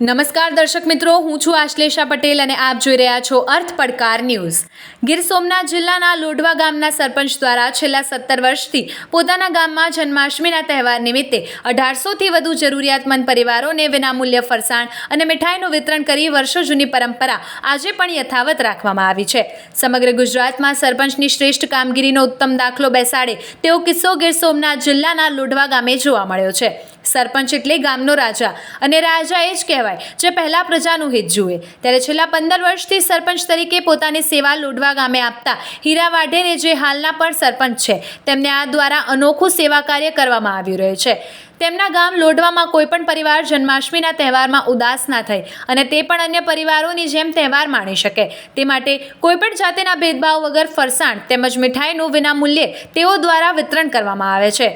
નમસ્કાર દર્શક મિત્રો, હું છું આશ્લેષા પટેલ અને આપ જોઈ રહ્યા છો અર્થ પડકાર ન્યૂઝ. ગીર સોમનાથ જિલ્લાના લોઢવા ગામના સરપંચ દ્વારા છેલ્લા સત્તર વર્ષથી પોતાના ગામમાં જન્માષ્ટમીના તહેવાર નિમિત્તે અઢારસોથી વધુ જરૂરિયાતમંદ પરિવારોને વિનામૂલ્ય ફરસાણ અને મીઠાઈનું વિતરણ કરી વર્ષો જૂની પરંપરા આજે પણ યથાવત રાખવામાં આવી છે. સમગ્ર ગુજરાતમાં સરપંચની શ્રેષ્ઠ કામગીરીનો ઉત્તમ દાખલો બેસાડે તેવો કિસ્સો ગીર સોમનાથ જિલ્લાના લોઢવા ગામે જોવા મળ્યો છે. સરપંચ એટલે ગામનો રાજા. અને રાજા એ જ કહેવાય, જે પહેલાં પ્રજાનું હિત જુએ. ત્યારે છેલ્લા પંદર વર્ષથી સરપંચ તરીકે પોતાની સેવા લોઢવા ગામે આપતા હીરા વાઢેરે જે હાલના પણ સરપંચ છે, તેમને આ દ્વારા અનોખું સેવા કાર્ય કરવામાં આવી રહ્યું છે. તેમના ગામ લોઢવામાં કોઈ પણ પરિવાર જન્માષ્ટમીના તહેવારમાં ઉદાસ ના થાય અને તે પણ અન્ય પરિવારોની જેમ તહેવાર માણી શકે. તે માટે કોઈ પણ જાતેના ભેદભાવ વગર ફરસાણ તેમજ મીઠાઈનું વિનામૂલ્યે તેઓ દ્વારા વિતરણ કરવામાં આવે છે.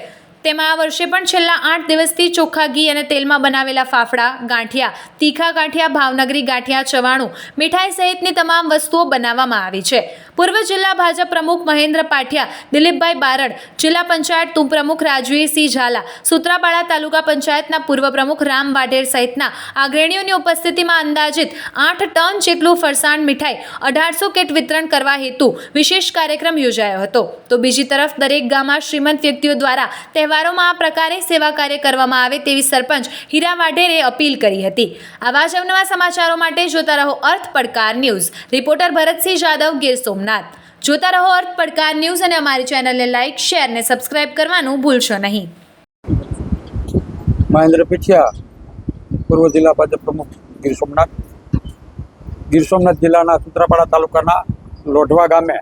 તેમાં આ વર્ષે પણ છેલ્લા આઠ દિવસથી ચોખ્ખા ઘી અને તેલમાં બનાવેલા ફાફડા, ગાંઠિયા, તીખા ગાંઠિયા, ભાવનગરી ગાંઠિયા, ચવાણું, મીઠાઈ સહિતની તમામ વસ્તુઓ બનાવવામાં આવી છે. પૂર્વ જિલ્લા ભાજપ પ્રમુખ મહેન્દ્ર પાઠિયા દિલીપભાઈ બારડ, જિલ્લા પંચાયત પ્રમુખ રાજવીરસિંહ ઝાલા, સુત્રાપાડા તાલુકા પંચાયતના પૂર્વ પ્રમુખ રામ વાઢેર સહિતના અગ્રણીઓની ઉપસ્થિતિમાં અંદાજિત આઠ ટન જેટલું ફરસાણ મીઠાઈ અઢારસો કેટ વિતરણ કરવા હેતુ વિશેષ કાર્યક્રમ યોજાયો હતો. તો બીજી તરફ દરેક ગામમાં શ્રીમંત વ્યક્તિઓ દ્વારા તહેવારોમાં આ પ્રકારે સેવા કાર્ય કરવામાં આવે તેવી સરપંચ હીરા વાઢેરે અપીલ કરી હતી. આવા જ અવનવા સમાચારો માટે જોતા રહો અર્થ પડકાર ન્યૂઝ. રિપોર્ટર ભરતસિંહ જાદવ ગીર સોમનાથ. જોતા રહો અર્થ પડકાર ન્યૂઝ અને અમારી ચેનલને લાઇક, શેર અને સબસ્ક્રાઇબ કરવાનું ભૂલશો નહીં. મહેન્દ્ર પીઠિયા, પૂર્વ જિલ્લા ભાજપ પ્રમુખ ગીર સોમનાથ. ગીર સોમનાથ જિલ્લાના સુત્રાપાડા તાલુકાના લોઢવા ગામે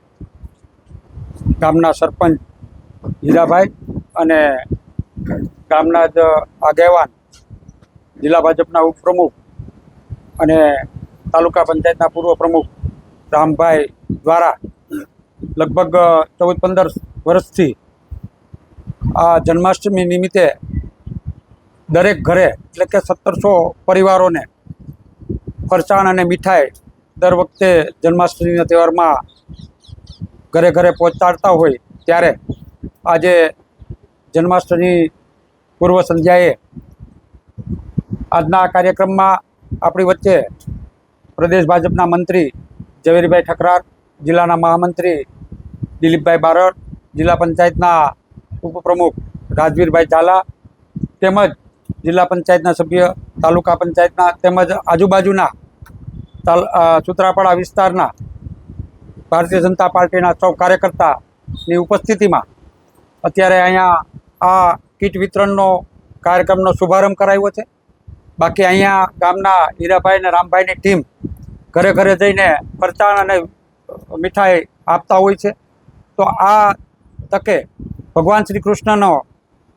ગામના સરપંચ હીરાભાઈ અને ગામના જ આગેવાન જિલ્લા ભાજપના ઉપપ્રમુખ અને તાલુકા પંચાયતના પૂર્વ પ્રમુખ રામભાઈ દ્વારા લગભગ ચૌદ પંદર વર્ષથી આ જન્માષ્ટમી નિમિત્તે દરેક ઘરે એટલે કે સત્તરસો પરિવારોને ફરસાણ અને મીઠાઈ દર વખતે જન્માષ્ટમીના તહેવારમાં ઘરે ઘરે પહોંચાડતા હોય ત્યારે આજે જન્માષ્ટમી પૂર્વ સંધ્યાએ આજના આ કાર્યક્રમમાં આપણી વચ્ચે પ્રદેશ ભાજપના મંત્રી ઝવેરીભાઈ ઠકરાર જિલ્લાના મહામંત્રી દિલીપભાઈ બારડ, જિલ્લા પંચાયતના ઉપપ્રમુખ રાજવીરભાઈ ઝાલા તેમજ જિલ્લા પંચાયતના સભ્ય, તાલુકા પંચાયતના તેમજ આજુબાજુના સુત્રાપાડા વિસ્તારના ભારતીય જનતા પાર્ટીના સૌ કાર્યકર્તાની ઉપસ્થિતિમાં અત્યારે અહીંયા આ કીટ વિતરણનો કાર્યક્રમનો શુભારંભ કરાવ્યો છે. બાકી અહીંયા ગામના હીરાભાઈ અને રામભાઈની ટીમ ઘરે ઘરે જઈને પ્રચાર અને મીઠાઈ આપતા હોય છે. તો આ તકે ભગવાન શ્રી કૃષ્ણનો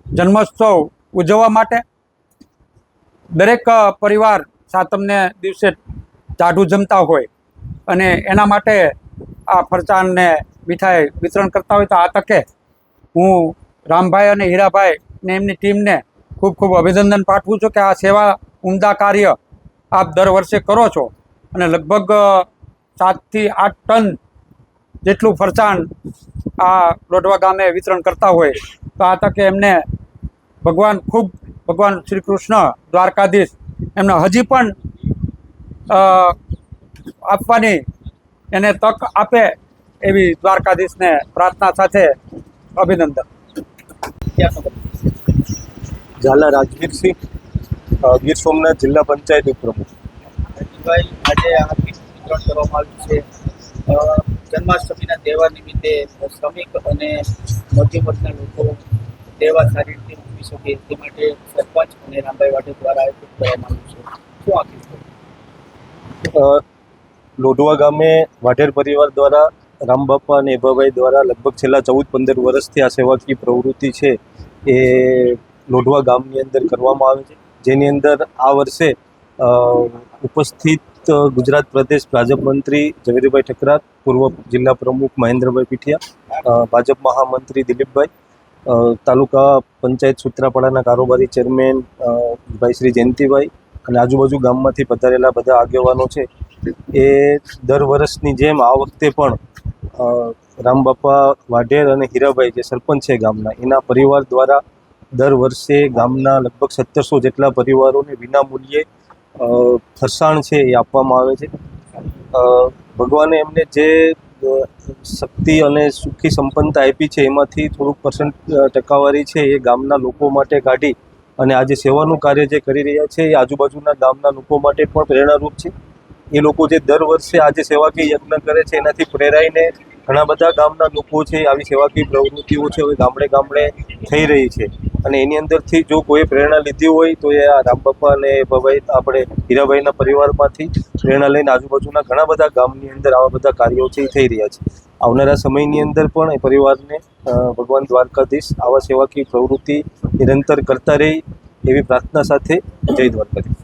જન્મોત્સવ ઉજવવા માટે દરેક પરિવાર સાતમને દિવસે ચાઢું જમતા હોય અને એના માટે આ ફરસાણને મીઠાઈ વિતરણ કરતા હોય તો આ તકે હું રામભાઈ અને હીરાભાઈ ને એમની ટીમને ખૂબ ખૂબ અભિનંદન પાઠવું છું કે આ સેવા ઉમદા કાર્ય આપ દર વર્ષે કરો છો. અને લગભગ સાતથી આઠ ટન જેટલું ફરસાણ આ લોઢવા ગામે વિતરણ કરતા હોય તો આ તકે એમને ભગવાન ખૂબ ભગવાન શ્રી કૃષ્ણ દ્વારકાધીશ એમને હજી પણ આપવાની એને તક આપે એવી દ્વારકાધીશને પ્રાર્થના સાથે અભિનંદન. ઝાલા રાજવીરસિંહ ગીર સોમનાથ જિલ્લા પંચાયત ઉપપ્રમુખ આજે આ વિતરણ કરવામાં આવ્યું છે. જન્માષ્ટમીના તહેવાર નિમિત્તે શ્રમિક અને મધ્યમ વર્ગના લોકો તહેવાર સારી રીતે ઉજવી શકે તે માટે સરપંચ અને રામભાઈ વાઢે દ્વારા આયોજિત કરવામાં આવ્યું છે. શું આખી લોઢવા ગામે વાઢેર પરિવાર દ્વારા રામબાપા અને એભાભાઈ દ્વારા લગભગ છેલ્લા ચૌદ પંદર વર્ષથી આ સેવાકીય પ્રવૃત્તિ છે એ લોઢવા ગામની અંદર કરવામાં આવે છે. જેની અંદર આ વર્ષે અ, ઉપસ્થિત ગુજરાત પ્રદેશ ભાજપ મંત્રી ઝવેરીભાઈ ઠકરા પૂર્વ જિલ્લા પ્રમુખ મહેન્દ્રભાઈ પીઠિયા ભાજપ મહામંત્રી દિલીપભાઈ તાલુકા પંચાયત સૂત્રાપાડાના કારોબારી ચેરમેન ભાઈ શ્રી જયંતિભાઈ અને આજુબાજુ ગામમાંથી પધારેલા બધા આગેવાનો છે. એ દર વર્ષની જેમ આ વખતે પણ રામબાપા વાઢેર અને હીરાભાઈ જે સરપંચ છે ગામના, એના પરિવાર દ્વારા દર વર્ષે ગામના લગભગ સત્તરસો જેટલા પરિવારોને વિના મૂલ્યે ફરસાણ છે એ આપવામાં આવે છે. ભગવાને એમને જે શક્તિ અને સુખી સંપન્નતા આપી છે એમાંથી થોડુંક પર્સન્ટ ટકાવારી છે એ ગામના લોકો માટે કાઢી અને આજે સેવાનું કાર્ય જે કરી રહ્યા છે એ આજુબાજુના ગામના લોકો માટે પણ પ્રેરણારૂપ છે. એ લોકો જે દર વર્ષે આજે સેવાકીય યજ્ઞ કરે છે એનાથી પ્રેરાઈને ઘણા બધા ગામના લોકો છે આવી સેવાકીય પ્રવૃત્તિઓ છે હવે ગામડે ગામડે થઈ રહી છે. અને એની અંદરથી જો કોઈ પ્રેરણા લીધી હોય તો એ આ રામબાપા અને ભાઈ આપણે હીરાભાઈના પરિવારમાંથી પ્રેરણા લઈને આજુબાજુના ઘણા બધા ગામની અંદર આવા બધા કાર્યો છે થઈ રહ્યા છે. આવનારા સમયની અંદર પણ એ પરિવારને ભગવાન દ્વારકાધીશ આવા સેવાકીય પ્રવૃત્તિ નિરંતર કરતા રહે એવી પ્રાર્થના સાથે જય દ્વારકાધીશ.